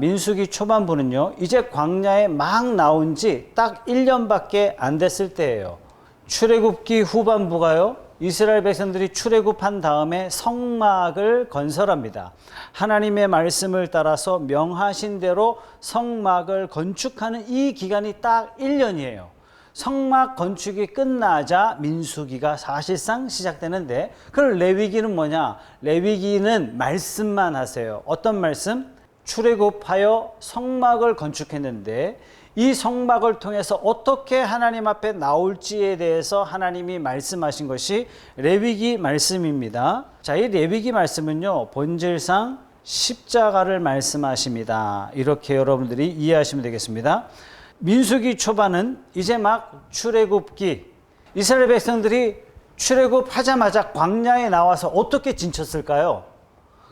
민수기 초반부는요, 이제 광야에 막 나온 지 딱 1년밖에 안 됐을 때예요. 출애굽기 후반부가요, 이스라엘 백성들이 출애굽한 다음에 성막을 건설합니다. 하나님의 말씀을 따라서 명하신 대로 성막을 건축하는 이 기간이 딱 1년이에요. 성막 건축이 끝나자 민수기가 사실상 시작되는데 그럼 레위기는 뭐냐? 레위기는 말씀만 하세요. 어떤 말씀? 출애굽하여 성막을 건축했는데 이 성막을 통해서 어떻게 하나님 앞에 나올지에 대해서 하나님이 말씀하신 것이 레위기 말씀입니다. 자, 이 레위기 말씀은요. 본질상 십자가를 말씀하십니다. 이렇게 여러분들이 이해하시면 되겠습니다. 민수기 초반은 이제 막 출애굽기 이스라엘 백성들이 출애굽하자마자 광야에 나와서 어떻게 진쳤을까요?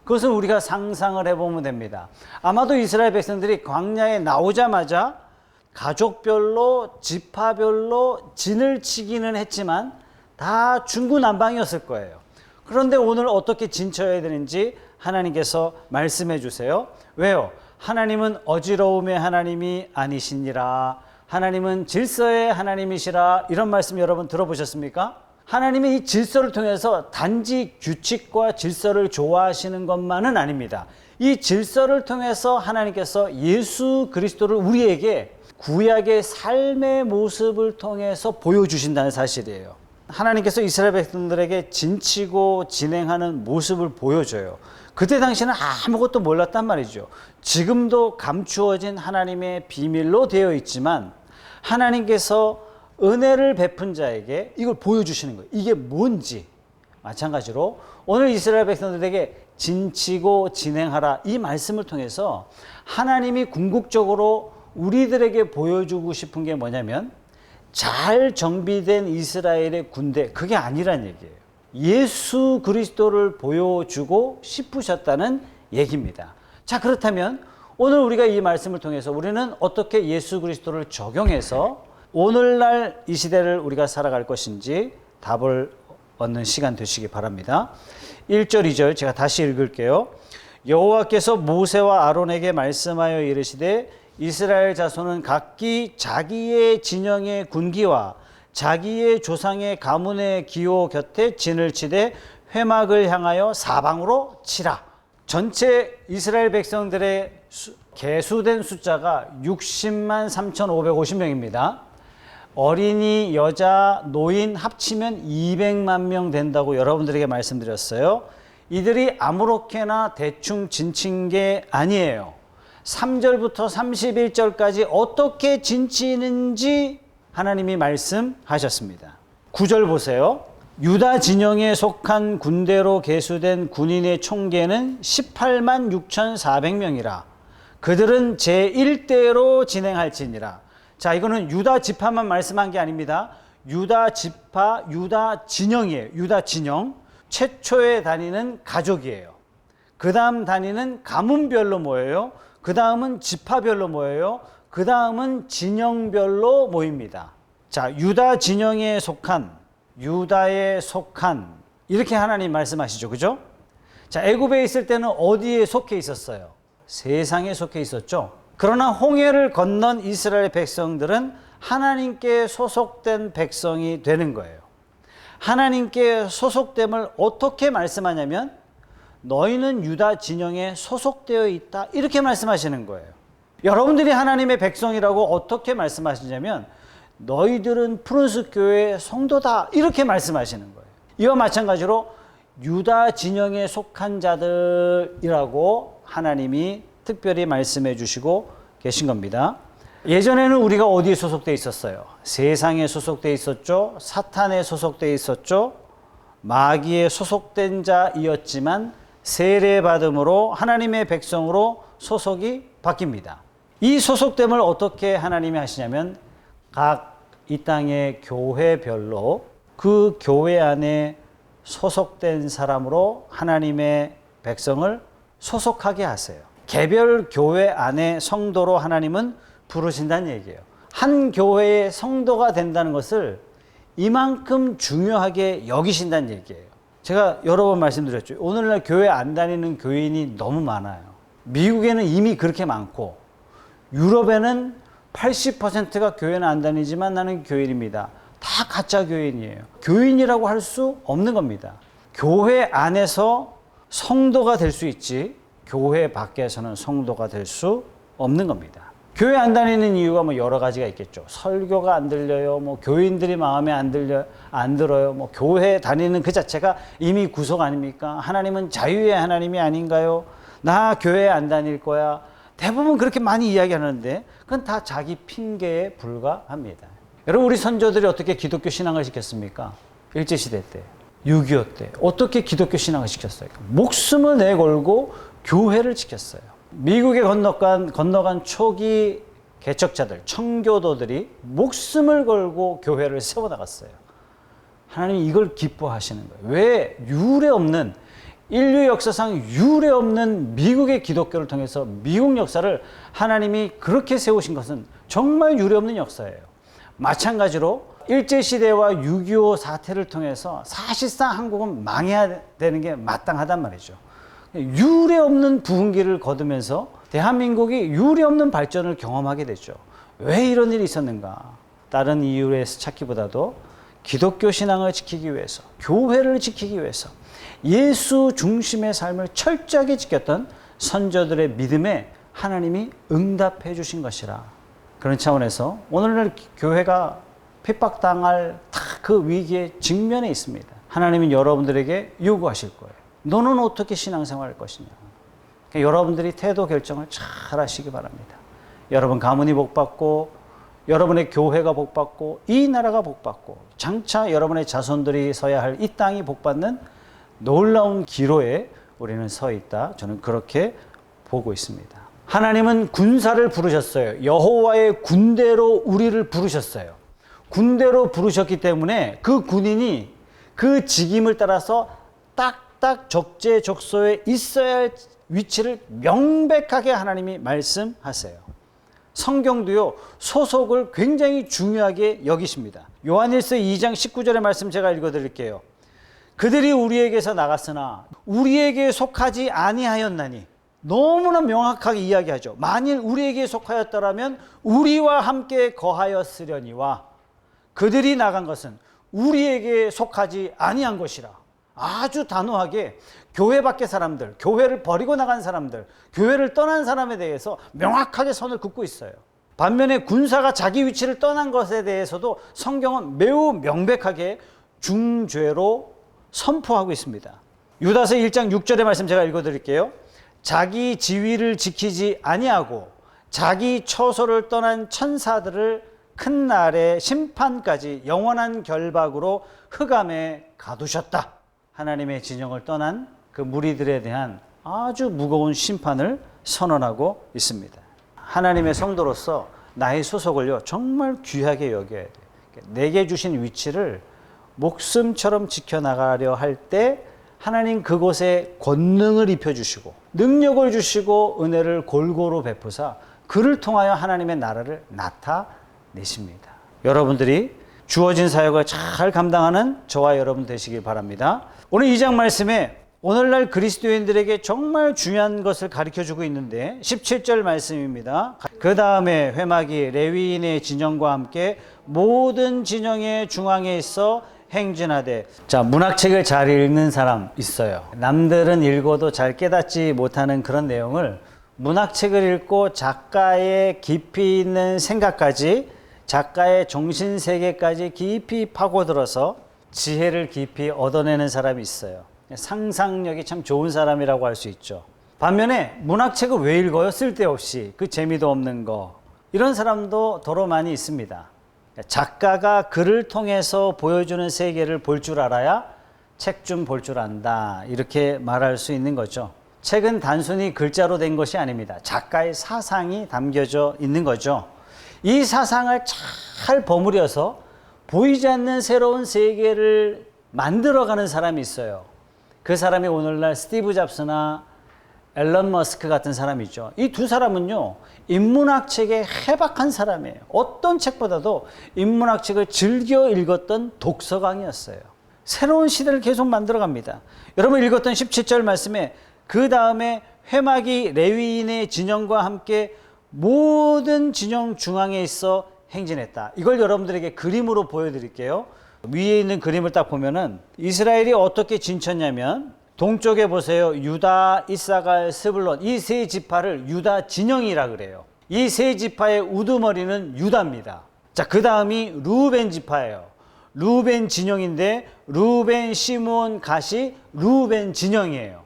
그것은 우리가 상상을 해보면 됩니다. 아마도 이스라엘 백성들이 광야에 나오자마자 가족별로 지파별로 진을 치기는 했지만 다 중구난방이었을 거예요. 그런데 오늘 어떻게 진쳐야 되는지 하나님께서 말씀해 주세요. 왜요? 하나님은 어지러움의 하나님이 아니시니라. 하나님은 질서의 하나님이시라. 이런 말씀 여러분 들어보셨습니까? 하나님이 이 질서를 통해서 단지 규칙과 질서를 좋아하시는 것만은 아닙니다. 이 질서를 통해서 하나님께서 예수 그리스도를 우리에게 구약의 삶의 모습을 통해서 보여주신다는 사실이에요. 하나님께서 이스라엘 백성들에게 진치고 진행하는 모습을 보여줘요. 그때 당시는 아무것도 몰랐단 말이죠. 지금도 감추어진 하나님의 비밀로 되어 있지만 하나님께서 은혜를 베푼 자에게 이걸 보여주시는 거예요. 이게 뭔지. 마찬가지로 오늘 이스라엘 백성들에게 진치고 진행하라 이 말씀을 통해서 하나님이 궁극적으로 우리들에게 보여주고 싶은 게 뭐냐면 잘 정비된 이스라엘의 군대 그게 아니란 얘기예요. 예수 그리스도를 보여주고 싶으셨다는 얘기입니다. 자 그렇다면 오늘 우리가 이 말씀을 통해서 우리는 어떻게 예수 그리스도를 적용해서 오늘날 이 시대를 우리가 살아갈 것인지 답을 얻는 시간 되시기 바랍니다. 1절, 2절 제가 다시 읽을게요. 여호와께서 모세와 아론에게 말씀하여 이르시되 이스라엘 자손은 각기 자기의 진영의 군기와 자기의 조상의 가문의 기호 곁에 진을 치되 회막을 향하여 사방으로 치라. 전체 이스라엘 백성들의 수, 개수된 숫자가 60만 3,550명입니다. 어린이, 여자, 노인 합치면 200만 명 된다고 여러분들에게 말씀드렸어요. 이들이 아무렇게나 대충 진친 게 아니에요. 3절부터 31절까지 어떻게 진치는지 하나님이 말씀하셨습니다. 9절 보세요. 유다 진영에 속한 군대로 개수된 군인의 총계는 18만 6,400명이라. 그들은 제1대로 진행할지니라. 자, 이거는 유다 지파만 말씀한 게 아닙니다. 유다 지파, 유다 진영이에요. 유다 진영. 최초에 다니는 가족이에요. 그 다음 다니는 가문별로 모여요. 그 다음은 지파별로 모여요. 그 다음은 진영별로 모입니다. 자, 유다 진영에 속한, 유다에 속한, 이렇게 하나님 말씀하시죠. 그죠? 자, 애굽에 있을 때는 어디에 속해 있었어요? 세상에 속해 있었죠. 그러나 홍해를 건넌 이스라엘 백성들은 하나님께 소속된 백성이 되는 거예요. 하나님께 소속됨을 어떻게 말씀하냐면 너희는 유다 진영에 소속되어 있다. 이렇게 말씀하시는 거예요. 여러분들이 하나님의 백성이라고 어떻게 말씀하시냐면 너희들은 푸른숲 교회의 성도다. 이렇게 말씀하시는 거예요. 이와 마찬가지로 유다 진영에 속한 자들이라고 하나님이 특별히 말씀해 주시고 계신 겁니다. 예전에는 우리가 어디에 소속돼 있었어요? 세상에 소속돼 있었죠. 사탄에 소속돼 있었죠. 마귀에 소속된 자이었지만 세례 받음으로 하나님의 백성으로 소속이 바뀝니다. 이 소속됨을 어떻게 하나님이 하시냐면 각 이 땅의 교회별로 그 교회 안에 소속된 사람으로 하나님의 백성을 소속하게 하세요. 개별 교회 안에 성도로 하나님은 부르신다는 얘기예요. 한 교회의 성도가 된다는 것을 이만큼 중요하게 여기신다는 얘기예요. 제가 여러 번 말씀드렸죠. 오늘날 교회 안 다니는 교인이 너무 많아요. 미국에는 이미 그렇게 많고 유럽에는 80%가 교회는 안 다니지만 나는 교인입니다. 다 가짜 교인이에요. 교인이라고 할 수 없는 겁니다. 교회 안에서 성도가 될 수 있지 교회 밖에서는 성도가 될 수 없는 겁니다. 교회 안 다니는 이유가 뭐 여러 가지가 있겠죠. 설교가 안 들려요. 뭐 교인들이 마음에 안 들려 안 들어요. 뭐 교회 다니는 그 자체가 이미 구속 아닙니까? 하나님은 자유의 하나님이 아닌가요? 나 교회 안 다닐 거야. 대부분 그렇게 많이 이야기하는데 그건 다 자기 핑계에 불과합니다. 여러분 우리 선조들이 어떻게 기독교 신앙을 시켰습니까? 일제 시대 때, 6.25 때 어떻게 기독교 신앙을 시켰어요? 목숨을 내걸고 교회를 지켰어요. 미국에 건너간 건너간 초기 개척자들, 청교도들이 목숨을 걸고 교회를 세워 나갔어요. 하나님이 이걸 기뻐하시는 거예요. 왜 유례 없는 인류 역사상 유례 없는 미국의 기독교를 통해서 미국 역사를 하나님이 그렇게 세우신 것은 정말 유례 없는 역사예요. 마찬가지로 일제시대와 6.25 사태를 통해서 사실상 한국은 망해야 되는 게 마땅하단 말이죠. 유례 없는 부흥기를 거두면서 대한민국이 유례 없는 발전을 경험하게 되죠. 왜 이런 일이 있었는가? 다른 이유에서 찾기보다도 기독교 신앙을 지키기 위해서, 교회를 지키기 위해서 예수 중심의 삶을 철저하게 지켰던 선조들의 믿음에 하나님이 응답해 주신 것이라. 그런 차원에서 오늘날 교회가 핍박당할 다그 위기에 직면해 있습니다. 하나님은 여러분들에게 요구하실 거예요. 너는 어떻게 신앙생활 할 것이냐. 그러니까 여러분들이 태도 결정을 잘 하시기 바랍니다. 여러분 가문이 복받고 여러분의 교회가 복받고 이 나라가 복받고 장차 여러분의 자손들이 서야 할 이 땅이 복받는 놀라운 기로에 우리는 서 있다. 저는 그렇게 보고 있습니다. 하나님은 군사를 부르셨어요. 여호와의 군대로 우리를 부르셨어요. 군대로 부르셨기 때문에 그 군인이 그 직임을 따라서 딱 딱 적재적소에 있어야 할 위치를 명백하게 하나님이 말씀하세요. 성경도요, 소속을 굉장히 중요하게 여기십니다. 요한일서 2장 19절의 말씀 제가 읽어 드릴게요. 그들이 우리에게서 나갔으나 우리에게 속하지 아니하였나니 너무나 명확하게 이야기하죠. 만일 우리에게 속하였더라면 우리와 함께 거하였으려니와 그들이 나간 것은 우리에게 속하지 아니한 것이라. 아주 단호하게 교회 밖의 사람들, 교회를 버리고 나간 사람들, 교회를 떠난 사람에 대해서 명확하게 선을 긋고 있어요. 반면에 군사가 자기 위치를 떠난 것에 대해서도 성경은 매우 명백하게 중죄로 선포하고 있습니다. 유다서 1장 6절의 말씀 제가 읽어 드릴게요. 자기 지위를 지키지 아니하고 자기 처소를 떠난 천사들을 큰 날의 심판까지 영원한 결박으로 흑암에 가두셨다. 하나님의 진영을 떠난 그 무리들에 대한 아주 무거운 심판을 선언하고 있습니다. 하나님의 성도로서 나의 소속을요 정말 귀하게 여겨야 돼. 내게 주신 위치를 목숨처럼 지켜나가려 할 때 하나님 그곳에 권능을 입혀주시고 능력을 주시고 은혜를 골고루 베푸사 그를 통하여 하나님의 나라를 나타내십니다. 여러분들이 주어진 사역을 잘 감당하는 저와 여러분 되시길 바랍니다. 오늘 이 장 말씀에 오늘날 그리스도인들에게 정말 중요한 것을 가르쳐 주고 있는데 17절 말씀입니다. 그 다음에 회막이 레위인의 진영과 함께 모든 진영의 중앙에 있어 행진하되 자 문학책을 잘 읽는 사람 있어요. 남들은 읽어도 잘 깨닫지 못하는 그런 내용을 문학책을 읽고 작가의 깊이 있는 생각까지 작가의 정신 세계까지 깊이 파고들어서 지혜를 깊이 얻어내는 사람이 있어요. 상상력이 참 좋은 사람이라고 할 수 있죠. 반면에 문학책을 왜 읽어요? 쓸데없이 그 재미도 없는 거 이런 사람도 더러 많이 있습니다. 작가가 글을 통해서 보여주는 세계를 볼 줄 알아야 책 좀 볼 줄 안다. 이렇게 말할 수 있는 거죠. 책은 단순히 글자로 된 것이 아닙니다. 작가의 사상이 담겨져 있는 거죠. 이 사상을 잘 버무려서 보이지 않는 새로운 세계를 만들어가는 사람이 있어요. 그 사람이 오늘날 스티브 잡스나 앨런 머스크 같은 사람이죠. 이 두 사람은요, 인문학 책에 해박한 사람이에요. 어떤 책보다도 인문학 책을 즐겨 읽었던 독서광이었어요. 새로운 시대를 계속 만들어 갑니다. 여러분 읽었던 17절 말씀에 그 다음에 회막이 레위인의 진영과 함께 모든 진영 중앙에 있어 행진했다. 이걸 여러분들에게 그림으로 보여드릴게요. 위에 있는 그림을 딱 보면은 이스라엘이 어떻게 진쳤냐면 동쪽에 보세요. 유다, 이사갈, 스불론 이 세 지파를 유다 진영이라 그래요. 이 세 지파의 우두머리는 유다입니다. 자, 그 다음이 루벤 지파예요. 루벤 진영인데 루벤, 시몬, 가시 루벤 진영이에요.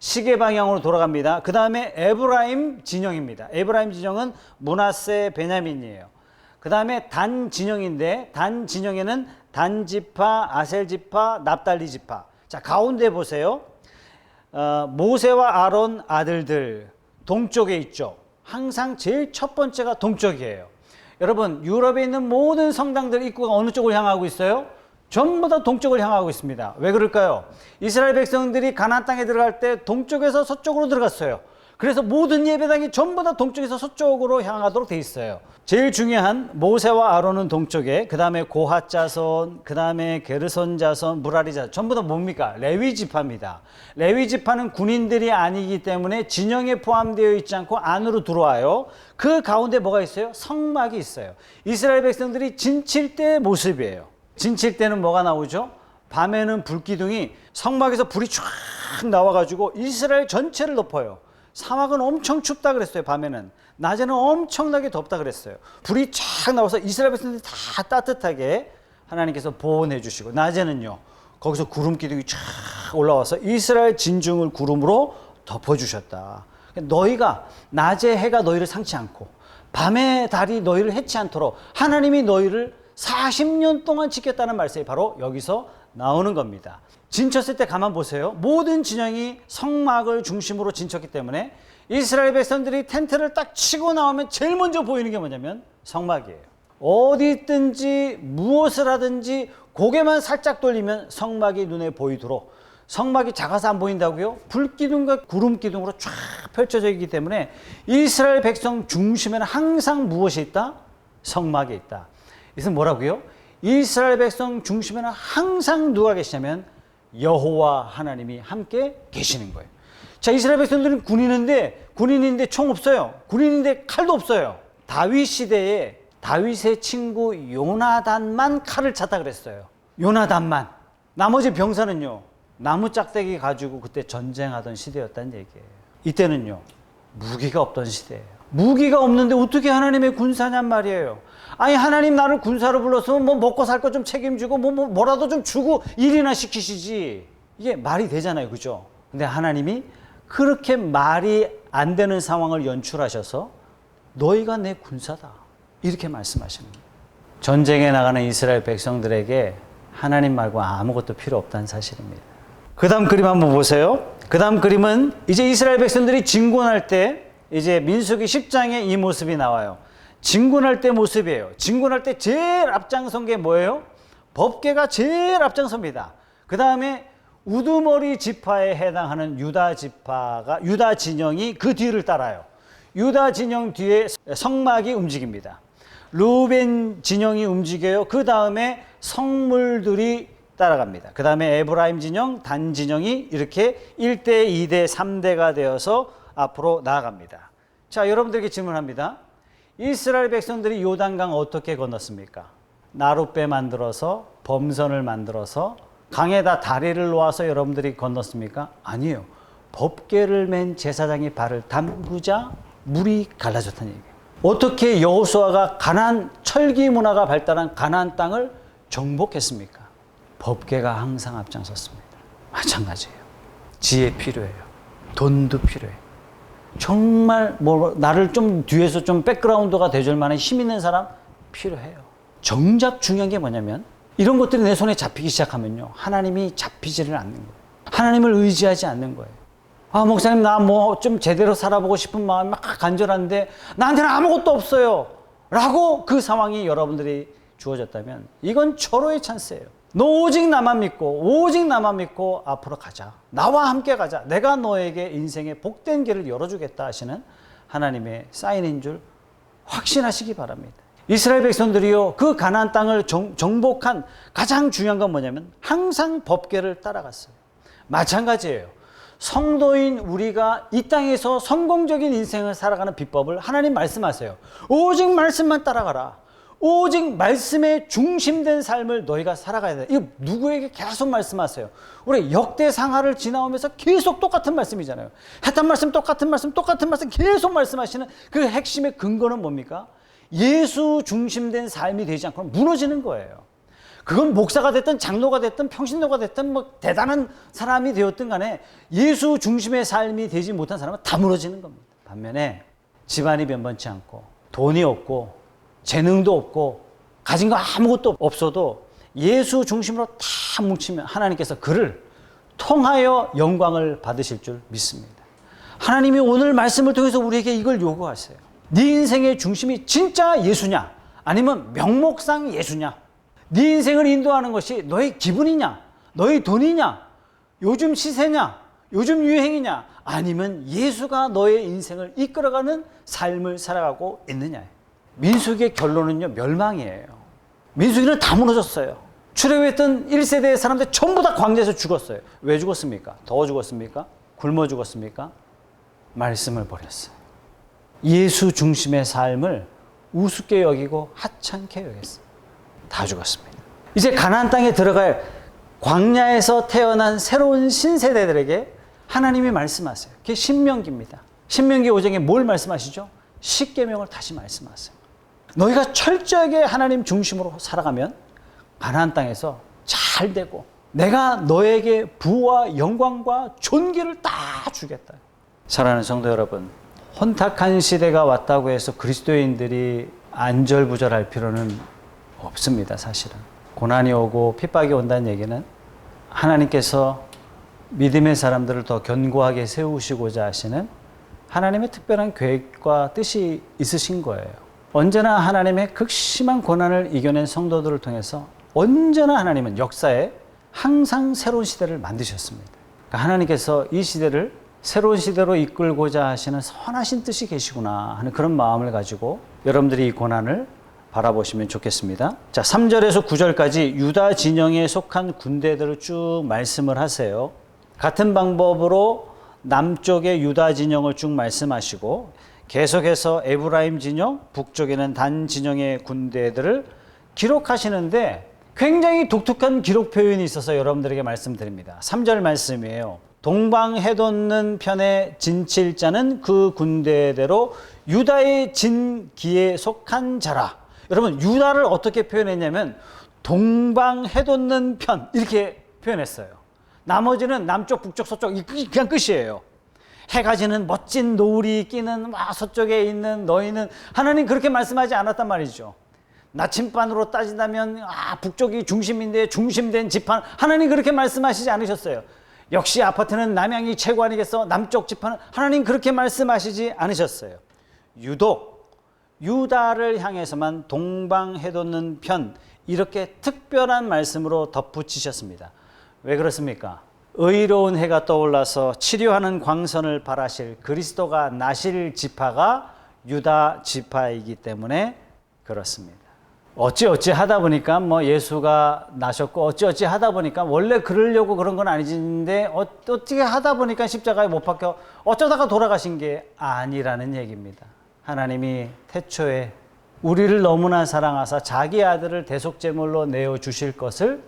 시계 방향으로 돌아갑니다. 그 다음에 에브라임 진영입니다. 에브라임 진영은 문하세 베냐민이에요. 그 다음에 단 진영인데 단 진영에는 단 지파, 아셀 지파, 납달리 지파. 자 가운데 보세요. 어, 모세와 아론 아들들 동쪽에 있죠. 항상 제일 첫 번째가 동쪽이에요. 여러분 유럽에 있는 모든 성당들 입구가 어느 쪽을 향하고 있어요? 전부 다 동쪽을 향하고 있습니다. 왜 그럴까요? 이스라엘 백성들이 가나안 땅에 들어갈 때 동쪽에서 서쪽으로 들어갔어요. 그래서 모든 예배당이 전부 다 동쪽에서 서쪽으로 향하도록 돼 있어요. 제일 중요한 모세와 아론은 동쪽에, 그 다음에 고핫 자손, 그 다음에 게르손 자손, 무라리 자손, 전부 다 뭡니까? 레위 지파입니다. 레위 지파는 군인들이 아니기 때문에 진영에 포함되어 있지 않고 안으로 들어와요. 그 가운데 뭐가 있어요? 성막이 있어요. 이스라엘 백성들이 진칠 때의 모습이에요. 진칠 때는 뭐가 나오죠? 밤에는 불기둥이 성막에서 불이 쫙 나와가지고 이스라엘 전체를 덮어요. 사막은 엄청 춥다 그랬어요. 밤에는 낮에는 엄청나게 덥다 그랬어요. 불이 쫙 나와서 이스라엘 백성들이 다 따뜻하게 하나님께서 보호해 주시고 낮에는요. 거기서 구름 기둥이 쫙 올라와서 이스라엘 진중을 구름으로 덮어 주셨다. 너희가 낮에 해가 너희를 상치 않고 밤에 달이 너희를 해치 않도록 하나님이 너희를 40년 동안 지켰다는 말씀이 바로 여기서 나오는 겁니다. 진쳤을 때 가만 보세요. 모든 진영이 성막을 중심으로 진쳤기 때문에 이스라엘 백성들이 텐트를 딱 치고 나오면 제일 먼저 보이는 게 뭐냐면 성막이에요. 어디 있든지 무엇을 하든지 고개만 살짝 돌리면 성막이 눈에 보이도록 성막이 작아서 안 보인다고요? 불기둥과 구름기둥으로 쫙 펼쳐져 있기 때문에 이스라엘 백성 중심에는 항상 무엇이 있다? 성막이 있다. 이것은 뭐라고요? 이스라엘 백성 중심에는 항상 누가 계시냐면 여호와 하나님이 함께 계시는 거예요. 자, 이스라엘 백성들은 군인인데 군인인데 총 없어요. 군인인데 칼도 없어요. 다윗 시대에 다윗의 친구 요나단만 칼을 찾다 그랬어요. 요나단만. 나머지 병사는요. 나무 짝대기 가지고 그때 전쟁하던 시대였다는 얘기예요. 이때는요. 무기가 없던 시대예요. 무기가 없는데 어떻게 하나님의 군사냔 말이에요. 아니 하나님 나를 군사로 불렀으면 뭐 먹고 살 거 좀 책임지고 뭐, 뭐 뭐라도 좀 주고 일이나 시키시지. 이게 말이 되잖아요. 그죠? 근데 하나님이 그렇게 말이 안 되는 상황을 연출하셔서 너희가 내 군사다. 이렇게 말씀하시는 거예요. 전쟁에 나가는 이스라엘 백성들에게 하나님 말고 아무것도 필요 없다는 사실입니다. 그 다음 그림 한번 보세요. 그 다음 그림은 이제 이스라엘 백성들이 진군할 때 이제 민수기 10장에 이 모습이 나와요. 진군할 때 모습이에요. 진군할 때 제일 앞장선 게 뭐예요? 법계가 제일 앞장섭니다. 그 다음에 우두머리 지파에 해당하는 유다 지파가 유다 진영이 그 뒤를 따라요. 유다 진영 뒤에 성막이 움직입니다. 루벤 진영이 움직여요. 그 다음에 성물들이 따라갑니다. 그 다음에 에브라임 진영, 단 진영이 이렇게 1대, 2대, 3대가 되어서 앞으로 나아갑니다. 자, 여러분들에게 질문합니다. 이스라엘 백성들이 요단강 어떻게 건넜습니까? 나룻배 만들어서 범선을 만들어서 강에다 다리를 놓아서 여러분들이 건넜습니까? 아니에요. 법궤를 맨 제사장이 발을 담그자 물이 갈라졌다는 얘기예요. 어떻게 여호수아가 가난 철기 문화가 발달한 가나안 땅을 정복했습니까? 법궤가 항상 앞장섰습니다. 마찬가지예요. 지혜 필요해요. 돈도 필요해요. 정말 뭐 나를 좀 뒤에서 좀 백그라운드가 돼줄 만한 힘 있는 사람 필요해요. 정작 중요한 게 뭐냐면 이런 것들이 내 손에 잡히기 시작하면요. 하나님이 잡히지를 않는 거예요. 하나님을 의지하지 않는 거예요. 아, 목사님, 나 뭐 좀 제대로 살아보고 싶은 마음이 막 간절한데 나한테는 아무것도 없어요. 라고 그 상황이 여러분들이 주어졌다면 이건 절호의 찬스예요. 너 오직 나만 믿고, 오직 나만 믿고 앞으로 가자. 나와 함께 가자. 내가 너에게 인생의 복된 길을 열어주겠다 하시는 하나님의 사인인 줄 확신하시기 바랍니다. 이스라엘 백성들이요, 그 가나안 땅을 정, 정복한 가장 중요한 건 뭐냐면 항상 법궤를 따라갔어요. 마찬가지예요. 성도인 우리가 이 땅에서 성공적인 인생을 살아가는 비법을 하나님 말씀하세요. 오직 말씀만 따라가라. 오직 말씀에 중심된 삶을 너희가 살아가야 돼. 이거 누구에게 계속 말씀하세요. 우리 역대 상하를 지나오면서 계속 똑같은 말씀이잖아요. 했던 말씀 똑같은 말씀 똑같은 말씀 계속 말씀하시는 그 핵심의 근거는 뭡니까? 예수 중심된 삶이 되지 않고는 무너지는 거예요. 그건 목사가 됐든 장로가 됐든 평신도가 됐든 뭐 대단한 사람이 되었든 간에 예수 중심의 삶이 되지 못한 사람은 다 무너지는 겁니다. 반면에 집안이 변변치 않고 돈이 없고 재능도 없고 가진 거 아무것도 없어도 예수 중심으로 다 뭉치면 하나님께서 그를 통하여 영광을 받으실 줄 믿습니다. 하나님이 오늘 말씀을 통해서 우리에게 이걸 요구하세요. 네 인생의 중심이 진짜 예수냐? 아니면 명목상 예수냐? 네 인생을 인도하는 것이 너의 기분이냐? 너의 돈이냐? 요즘 시세냐? 요즘 유행이냐? 아니면 예수가 너의 인생을 이끌어가는 삶을 살아가고 있느냐? 민수기의 결론은요, 멸망이에요. 민수기는 다 무너졌어요. 출애굽했던 1세대의 사람들 전부 다 광야에서 죽었어요. 왜 죽었습니까? 더워 죽었습니까? 굶어 죽었습니까? 말씀을 버렸어요. 예수 중심의 삶을 우습게 여기고 하찮게 여겼어요. 다 죽었습니다. 이제 가나안 땅에 들어갈 광야에서 태어난 새로운 신세대들에게 하나님이 말씀하세요. 그게 신명기입니다. 신명기 5장에 뭘 말씀하시죠? 십계명을 다시 말씀하세요. 너희가 철저하게 하나님 중심으로 살아가면 가나안 땅에서 잘 되고 내가 너에게 부와 영광과 존귀를 다 주겠다. 사랑하는 성도 여러분, 혼탁한 시대가 왔다고 해서 그리스도인들이 안절부절할 필요는 없습니다, 사실은. 고난이 오고 핍박이 온다는 얘기는 하나님께서 믿음의 사람들을 더 견고하게 세우시고자 하시는 하나님의 특별한 계획과 뜻이 있으신 거예요. 언제나 하나님의 극심한 고난을 이겨낸 성도들을 통해서 언제나 하나님은 역사에 항상 새로운 시대를 만드셨습니다. 그러니까 하나님께서 이 시대를 새로운 시대로 이끌고자 하시는 선하신 뜻이 계시구나 하는 그런 마음을 가지고 여러분들이 이 고난을 바라보시면 좋겠습니다. 자, 3절에서 9절까지 유다 진영에 속한 군대들을 쭉 말씀을 하세요. 같은 방법으로 남쪽의 유다 진영을 쭉 말씀하시고 계속해서 에브라임 진영, 북쪽에는 단 진영의 군대들을 기록하시는데 굉장히 독특한 기록 표현이 있어서 여러분들에게 말씀드립니다. 3절 말씀이에요. 동방 해돋는 편의 진칠자는 그 군대대로 유다의 진기에 속한 자라. 여러분 유다를 어떻게 표현했냐면 동방 해돋는 편 이렇게 표현했어요. 나머지는 남쪽, 북쪽, 서쪽 이 그냥 끝이에요. 해가 지는 멋진 노을이 끼는 와 서쪽에 있는 너희는 하나님 그렇게 말씀하지 않았단 말이죠. 나침반으로 따진다면 아 북쪽이 중심인데 중심된 지판 하나님 그렇게 말씀하시지 않으셨어요. 역시 아파트는 남양이 최고 아니겠어? 남쪽 지판은 하나님 그렇게 말씀하시지 않으셨어요. 유독 유다를 향해서만 동방해돋는 편 이렇게 특별한 말씀으로 덧붙이셨습니다. 왜 그렇습니까? 의로운 해가 떠올라서 치료하는 광선을 발하실 그리스도가 나실 지파가 유다 지파이기 때문에 그렇습니다. 어찌 어찌 하다 보니까 뭐 예수가 나셨고 어찌 어찌 하다 보니까 원래 그러려고 그런 건 아니진데 어, 어떻게 하다 보니까 십자가에 못 박혀 어쩌다가 돌아가신 게 아니라는 얘기입니다. 하나님이 태초에 우리를 너무나 사랑하사 자기 아들을 대속제물로 내어 주실 것을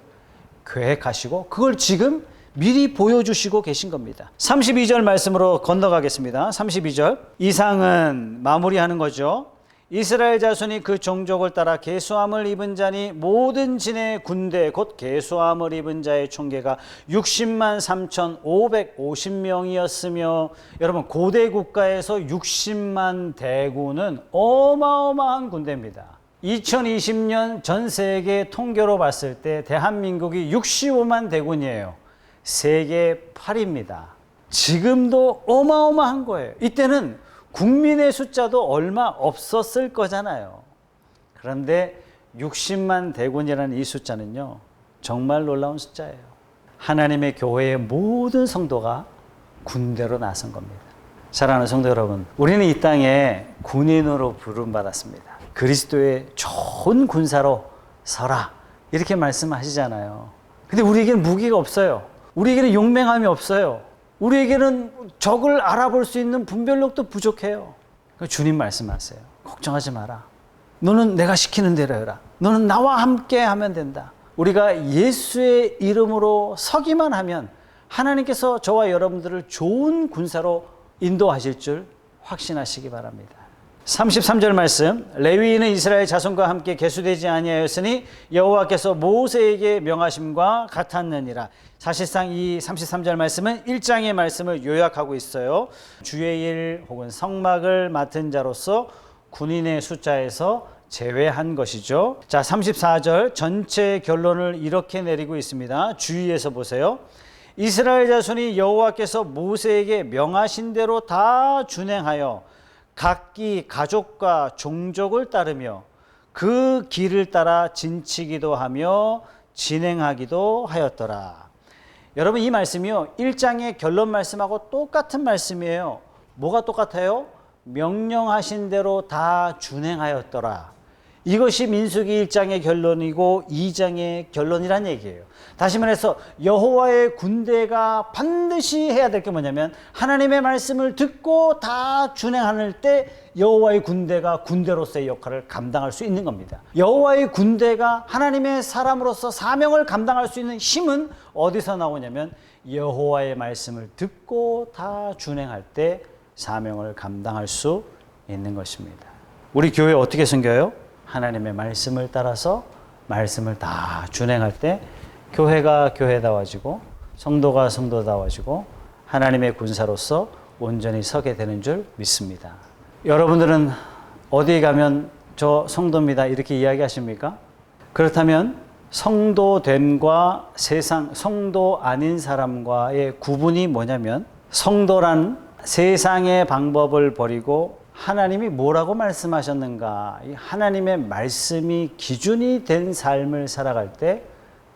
계획하시고 그걸 지금 미리 보여주시고 계신 겁니다. 32절 말씀으로 건너가겠습니다. 32절. 이상은 마무리하는 거죠. 이스라엘 자손이 그 종족을 따라 계수함을 입은 자니 모든 진의 군대 곧 계수함을 입은 자의 총계가 60만 3,550명이었으며 여러분 고대 국가에서 60만 대군은 어마어마한 군대입니다. 2020년 전 세계 통계로 봤을 때 대한민국이 65만 대군이에요. 세계 8입니다. 지금도 어마어마한 거예요. 이때는 국민의 숫자도 얼마 없었을 거잖아요. 그런데 60만 대군이라는 이 숫자는요, 정말 놀라운 숫자예요. 하나님의 교회의 모든 성도가 군대로 나선 겁니다. 사랑하는 성도 여러분, 우리는 이 땅에 군인으로 부름받았습니다. 그리스도의 좋은 군사로 서라. 이렇게 말씀하시잖아요. 근데 우리에게는 무기가 없어요. 우리에게는 용맹함이 없어요. 우리에게는 적을 알아볼 수 있는 분별력도 부족해요. 그러니까 주님 말씀하세요. 걱정하지 마라. 너는 내가 시키는 대로 해라. 너는 나와 함께 하면 된다. 우리가 예수의 이름으로 서기만 하면 하나님께서 저와 여러분들을 좋은 군사로 인도하실 줄 확신하시기 바랍니다. 33절 말씀 레위인은 이스라엘 자손과 함께 계수되지 아니하였으니 여호와께서 모세에게 명하심과 같았느니라. 사실상 이 33절 말씀은 1장의 말씀을 요약하고 있어요. 주의 일 혹은 성막을 맡은 자로서 군인의 숫자에서 제외한 것이죠. 자, 34절 전체 결론을 이렇게 내리고 있습니다. 주의해서 보세요. 이스라엘 자손이 여호와께서 모세에게 명하신 대로 다 준행하여 각기 가족과 종족을 따르며 그 길을 따라 진치기도 하며 진행하기도 하였더라. 여러분 이 말씀이요. 1장의 결론 말씀하고 똑같은 말씀이에요. 뭐가 똑같아요? 명령하신 대로 다 준행하였더라. 이것이 민수기 1장의 결론이고 2장의 결론이란 얘기예요. 다시 말해서 여호와의 군대가 반드시 해야 될 게 뭐냐면 하나님의 말씀을 듣고 다 준행하는 때 여호와의 군대가 군대로서의 역할을 감당할 수 있는 겁니다. 여호와의 군대가 하나님의 사람으로서 사명을 감당할 수 있는 힘은 어디서 나오냐면 여호와의 말씀을 듣고 다 준행할 때 사명을 감당할 수 있는 것입니다. 우리 교회 어떻게 생겨요? 하나님의 말씀을 따라서 말씀을 다 준행할 때 교회가 교회다워지고 성도가 성도다워지고 하나님의 군사로서 온전히 서게 되는 줄 믿습니다. 여러분들은 어디에 가면 저 성도입니다 이렇게 이야기하십니까? 그렇다면 성도됨과 세상 성도 아닌 사람과의 구분이 뭐냐면 성도란 세상의 방법을 버리고 하나님이 뭐라고 말씀하셨는가 이 하나님의 말씀이 기준이 된 삶을 살아갈 때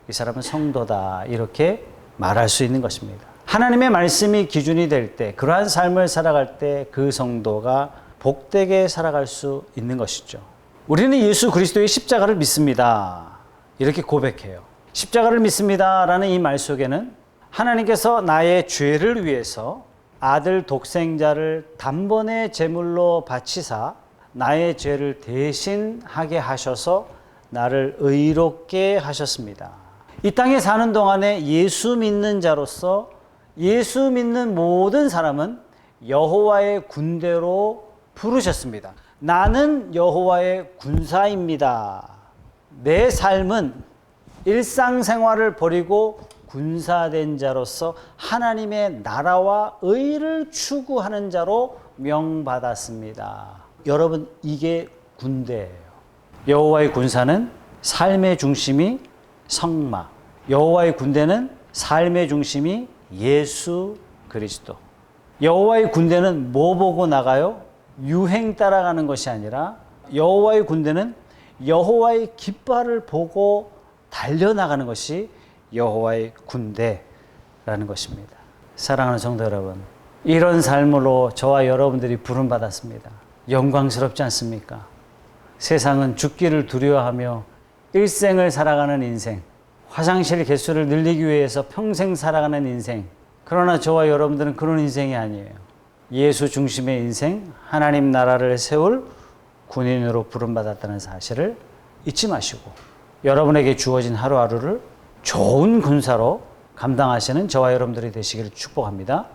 이 사람은 성도다 이렇게 말할 수 있는 것입니다. 하나님의 말씀이 기준이 될 때 그러한 삶을 살아갈 때 그 성도가 복되게 살아갈 수 있는 것이죠. 우리는 예수 그리스도의 십자가를 믿습니다. 이렇게 고백해요. 십자가를 믿습니다라는 이 말 속에는 하나님께서 나의 죄를 위해서 아들 독생자를 단번에 제물로 바치사 나의 죄를 대신하게 하셔서 나를 의롭게 하셨습니다. 이 땅에 사는 동안에 예수 믿는 자로서 예수 믿는 모든 사람은 여호와의 군대로 부르셨습니다. 나는 여호와의 군사입니다. 내 삶은 일상생활을 버리고 군사된 자로서 하나님의 나라와 의를 추구하는 자로 명받았습니다. 여러분 이게 군대예요. 여호와의 군사는 삶의 중심이 성막. 여호와의 군대는 삶의 중심이 예수 그리스도. 여호와의 군대는 뭐 보고 나가요? 유행 따라가는 것이 아니라 여호와의 군대는 여호와의 깃발을 보고 달려나가는 것이 여호와의 군대라는 것입니다. 사랑하는 성도 여러분, 이런 삶으로 저와 여러분들이 부름 받았습니다. 영광스럽지 않습니까? 세상은 죽기를 두려워하며 일생을 살아가는 인생, 화장실 개수를 늘리기 위해서 평생 살아가는 인생. 그러나 저와 여러분들은 그런 인생이 아니에요. 예수 중심의 인생, 하나님 나라를 세울 군인으로 부름받았다는 사실을 잊지 마시고 여러분에게 주어진 하루하루를 좋은 군사로 감당하시는 저와 여러분들이 되시기를 축복합니다.